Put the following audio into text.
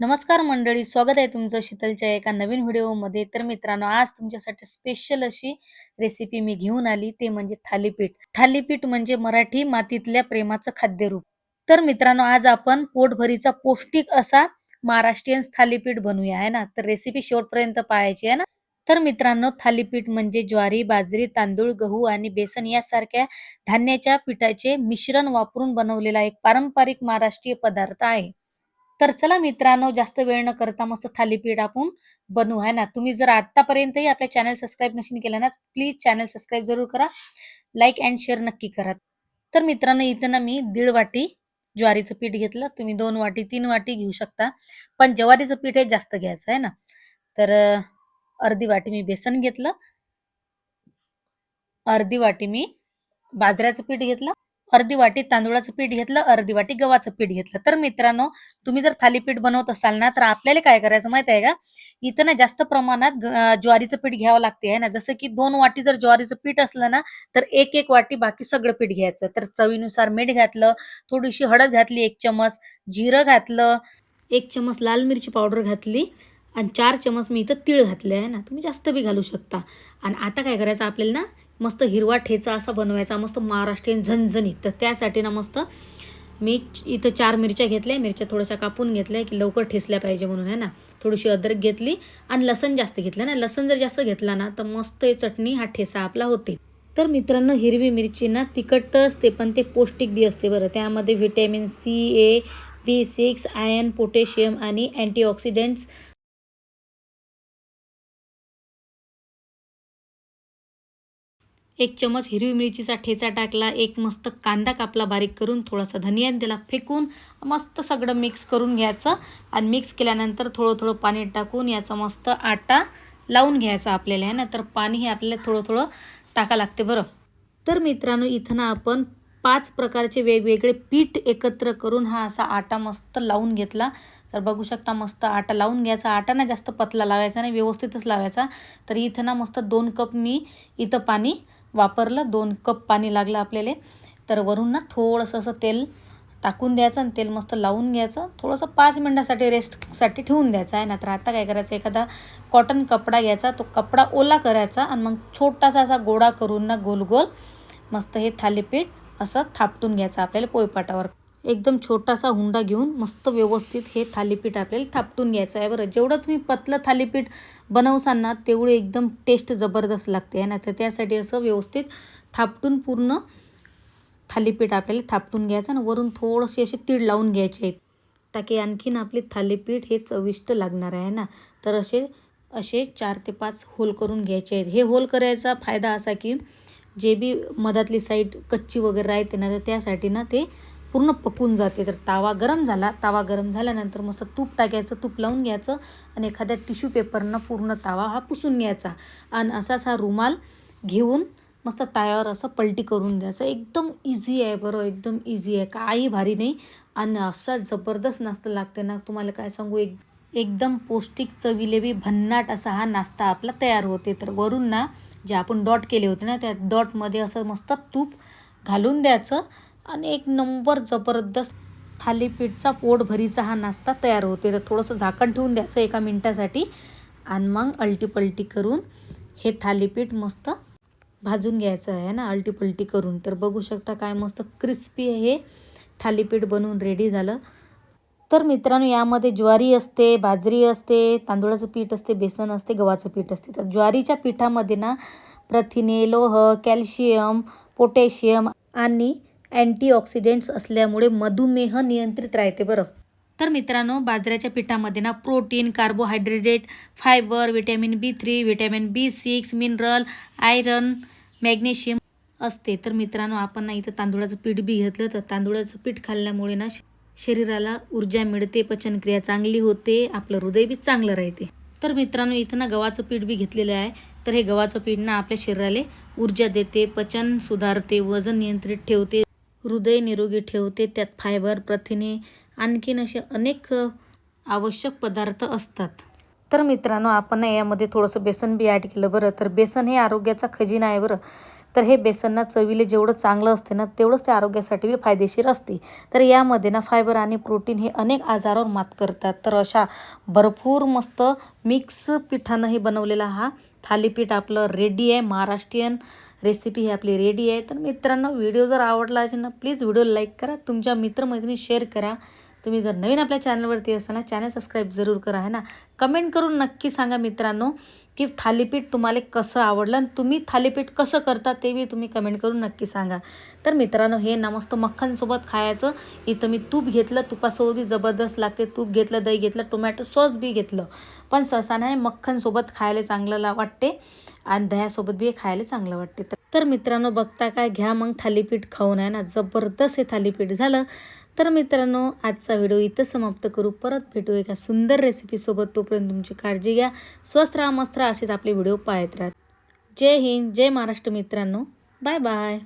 नमस्कार मंडळी स्वागत आहे तुमचं शीतलच्या एका नवीन व्हिडिओमध्ये. तर मित्रांनो आज तुमच्यासाठी स्पेशल अशी रेसिपी मी घेऊन आली. ते म्हणजे थालीपीठ. थालीपीठ म्हणजे मराठी मातीतल्या प्रेमाचं खाद्यरूप. तर मित्रांनो आज आपण पोटभरीचा पौष्टिक असा महाराष्ट्रीयन थालीपीठ बनवूया आहे ना? तर रेसिपी शेवटपर्यंत पाहायची आहे ना? तर मित्रांनो थालीपीठ म्हणजे ज्वारी बाजरी तांदूळ गहू आणि बेसन यासारख्या धान्याच्या पिठाचे मिश्रण वापरून बनवलेला एक पारंपरिक महाराष्ट्रीय पदार्थ आहे. तर चला मित्रांनो जास्त वेळ न करता मस्त थालीपीठ आपण बनवू आहे ना? तुम्ही जर आतापर्यंतही आपल्या चॅनल सबस्क्राईब नशीन केलं ना प्लीज चॅनल सबस्क्राईब जरूर करा. लाईक अँड शेअर नक्की करा. तर मित्रांनो इथं ना मी दीड वाटी ज्वारीचं पीठ घेतलं. तुम्ही दोन वाटी तीन वाटी घेऊ शकता. पण ज्वारीचं पीठ हे जास्त घ्यायचं आहे ना? तर अर्धी वाटी मी बेसन घेतलं. अर्धी वाटी मी बाजऱ्याचं पीठ घेतलं. अर्धी वाटी तांदूळाचं पीठ घेतलं अर्धी वाटी गव्हाचं पीठ घेतलं. तर मित्रांनो तुम्ही जर थालीपीठ बनवत असाल ना तर आपल्याला काय करायचं माहीत आहे का? इथं ना जास्त प्रमाणात ज्वारीचं पीठ घ्यावं लागते आहे ना? जसं की दोन वाटी जर ज्वारीचं पीठ असलं ना तर एक एक वाटी बाकी सगळं पीठ घ्यायचं. तर चवीनुसार मीठ घातलं थोडीशी हळद घातली एक चमच जिरं घातलं एक चमच लाल मिरची पावडर घातली आणि चार चमच मी इथं तीळ घातले आहे ना? तुम्ही जास्त बी घालू शकता. आणि आता काय करायचं आपल्याला ना मस्त हिरवा ठेचा असा बनवायचा मस्त महाराष्ट्रीयन झणझणीत. तर त्यासाठी ना मस्त मी च- इथं चार मिरच्या घेतल्या मिरच्या थोड्याशा कापून घेतल्या की लवकर ठेसल्या पाहिजे म्हणून आहे ना. थोडीशी अद्रक घेतली आणि लसण जास्त घेतलं ना. लसण जर जास्त घेतला ना तर मस्त चटणी हा ठेसा आपला होते. तर मित्रांनो हिरवी मिरची ना तिखट तर असते पण ते पौष्टिक बी असते बरं. त्यामध्ये vitamin C A B six iron potassium आणि अँटीऑक्सिडंट्स एक चमच हिरवी मिरचीचा ठेचा टाकला एक मस्त कांदा कापला बारीक करून थोडासा धनिया त्याला फेकून मस्त सगळं मिक्स करून घ्यायचं. आणि मिक्स केल्यानंतर थोडं थोडं पाणी टाकून याचा मस्त आटा लावून घ्यायचा आपल्याला आहे ना? तर पाणी हे आपल्याला थोडं थोडं टाका लागते बरं. तर मित्रांनो इथं ना आपण पाच प्रकारचे वेगवेगळे पीठ एकत्र करून हा असा आटा मस्त लावून घेतला. तर बघू शकता मस्त आटा लावून घ्यायचा. आटा ना जास्त पतला लावायचा नाही व्यवस्थितच लावायचा. तर इथं ना मस्त दोन कप मी इथं पाणी वापरलं दोन कप पाणी लागलं आपल्याला. तर वरून ना थोडंसं असं तेल टाकून द्यायचं आणि तेल मस्त लावून घ्यायचं. थोडंसं पाच मिनटासाठी रेस्टसाठी ठेवून द्यायचं आहे. ना तर आता काय करायचं एखादा कॉटन कपडा घ्यायचा तो कपडा ओला करायचा आणि मग छोटासा असा गोळा करून ना गोल गोल मस्त हे थालीपीठ असं थापटून घ्यायचं आपल्याला पोयपाटावर एकदम छोटासा हुंडा घेऊन मस्त व्यवस्थित हे थालीपीठ आपल्याला थापटून घ्यायचं आहे. बरं जेवढं तुम्ही पतलं थालीपीठ बनवसाल ना तेवढं एकदम टेस्ट जबरदस्त लागते आहे ना? तर त्यासाठी असं व्यवस्थित थापटून पूर्ण थालीपीठ आपल्याला थापटून घ्यायचं आणि वरून थोडंसे असे तीळ लावून घ्यायचे आहेत ताकी आणखीन आपले थालीपीठ हे चविष्ट लागणार आहे ना? तर असे असे चार ते पाच होल करून घ्यायचे आहेत. हे होल करायचा फायदा असा की जे बी मधातली साईड कच्ची वगैरे राहते ना तर त्यासाठी ना ते पूर्ण पकून जाते. तर तावा गरम झाला. तावा गरम झाल्यानंतर मस्त तूप टाकायचं तूप लावून घ्यायचं आणि एखाद्या टिश्यू पेपरनं पूर्ण तावा हा पुसून घ्यायचा. आणि असाच हा रुमाल घेऊन मस्त तायावर असं पलटी करून द्यायचं. एकदम इझी आहे बरं एकदम इझी आहे. काही भारी नाही. आणि असा जबरदस्त नाश्ता लागते ना तुम्हाला काय सांगू? एक एकदम पौष्टिक चवीले बी भन्नाट असा हा नाश्ता आपला तयार होते. तर वरून ना जे आपण डॉट केले होते ना त्या डॉटमध्ये असं मस्त तूप घालून द्यायचं. आणि एक नंबर जबरदस्त थालीपीठचा पोटभरीचा हा नाश्ता तयार होते तर थोडंसं झाकण ठेवून द्यायचं एका मिनटासाठी. आणि मग अलटीपलटी करून हे थालीपीठ मस्त भाजून घ्यायचं आहे ना अल्टीपलटी करून. तर बघू शकता काय मस्त क्रिस्पी हे थालीपीठ बनवून रेडी झालं. तर मित्रांनो यामध्ये ज्वारी असते बाजरी असते तांदूळाचं पीठ असते बेसन असते गव्हाचं पीठ असते. तर ज्वारीच्या पिठामध्ये ना प्रथिने लोह कॅल्शियम पोटॅशियम आणि अँटीऑक्सिडेंट्स असल्यामुळे मधुमेह नियंत्रित राहते बरं. तर मित्रांनो बाजऱ्याच्या पिठामध्ये ना protein carbohydrate fibre vitamin B three vitamin B six mineral iron magnesium असते. तर मित्रांनो आपण ना इथं तांदूळाचं पीठ बी घेतलं तर तांदूळाचं पीठ खाल्ल्यामुळे ना श- शरीराला ऊर्जा मिळते पचनक्रिया चांगली होते आपलं हृदय बी चांगलं राहते. तर मित्रांनो इथं ना गव्हाचं पीठ बी घेतलेलं आहे. तर हे गव्हाचं पीठ ना आपल्या शरीराला ऊर्जा देते पचन सुधारते वजन नियंत्रित ठेवते. हृदय निरोगी ठेवते त्यात फायबर प्रथिने आणखीन असे अनेक आवश्यक पदार्थ असतात. तर मित्रांनो आपण यामध्ये थोडंसं बेसन बी ॲड केलं बरं. तर बेसन हे आरोग्याचा खजिना आहे बरं. तर हे बेसनना चवीले जेवढं चांगलं असते ना तेवढंच ते आरोग्यासाठी बी फायदेशीर असते. तर यामध्ये ना फायबर आणि प्रोटीन हे अनेक आजारावर मात करतात. तर अशा भरपूर मस्त मिक्स पिठानं हे बनवलेला हा थालीपीठ आपलं रेडी आहे महाराष्ट्रीयन रेसिपी ही आपली रेडी आहे. तर मित्रांनो व्हिडिओ जर आवडला असेल ना प्लीज व्हिडिओ लाईक करा. तुमच्या मित्रमैत्रिणी शेअर करा. तुम्ही जर नवीन आपल्या चॅनलवरती असाल ना चॅनल सबस्क्राईब जरूर करा आहे ना? कमेंट करून नक्की सांगा मित्रांनो की थालीपीठ तुम्हाला कसं आवडलं आणि तुम्ही थालीपीठ कसं करता ते बी तुम्ही कमेंट करून नक्की सांगा. तर मित्रांनो हे ना मस्त मक्खनसोबत खायचं. इथं मी तूप घेतलं तुपासोबत बी जबरदस्त लागते. तूप घेतलं दही घेतलं टोमॅटो सॉस बी घेतलं. पण सहसा नाही मक्खनसोबत खायला चांगलं वाटते आणि दह्यासोबत बी खायला चांगलं वाटते. तर- तर मित्रांनो बघता काय घ्या मग थालीपीठ खाऊन आहे ना? जबरदस्त हे थालीपीठ झालं. तर मित्रांनो आजचा व्हिडिओ इथं समाप्त करू. परत भेटू एका सुंदर रेसिपीसोबत तोपर्यंत तुमची काळजी घ्या. स्वस्त राहा मस्त राहा असेच आपले व्हिडिओ पाहत राहा. जय हिंद जय महाराष्ट्र मित्रांनो. Bye bye.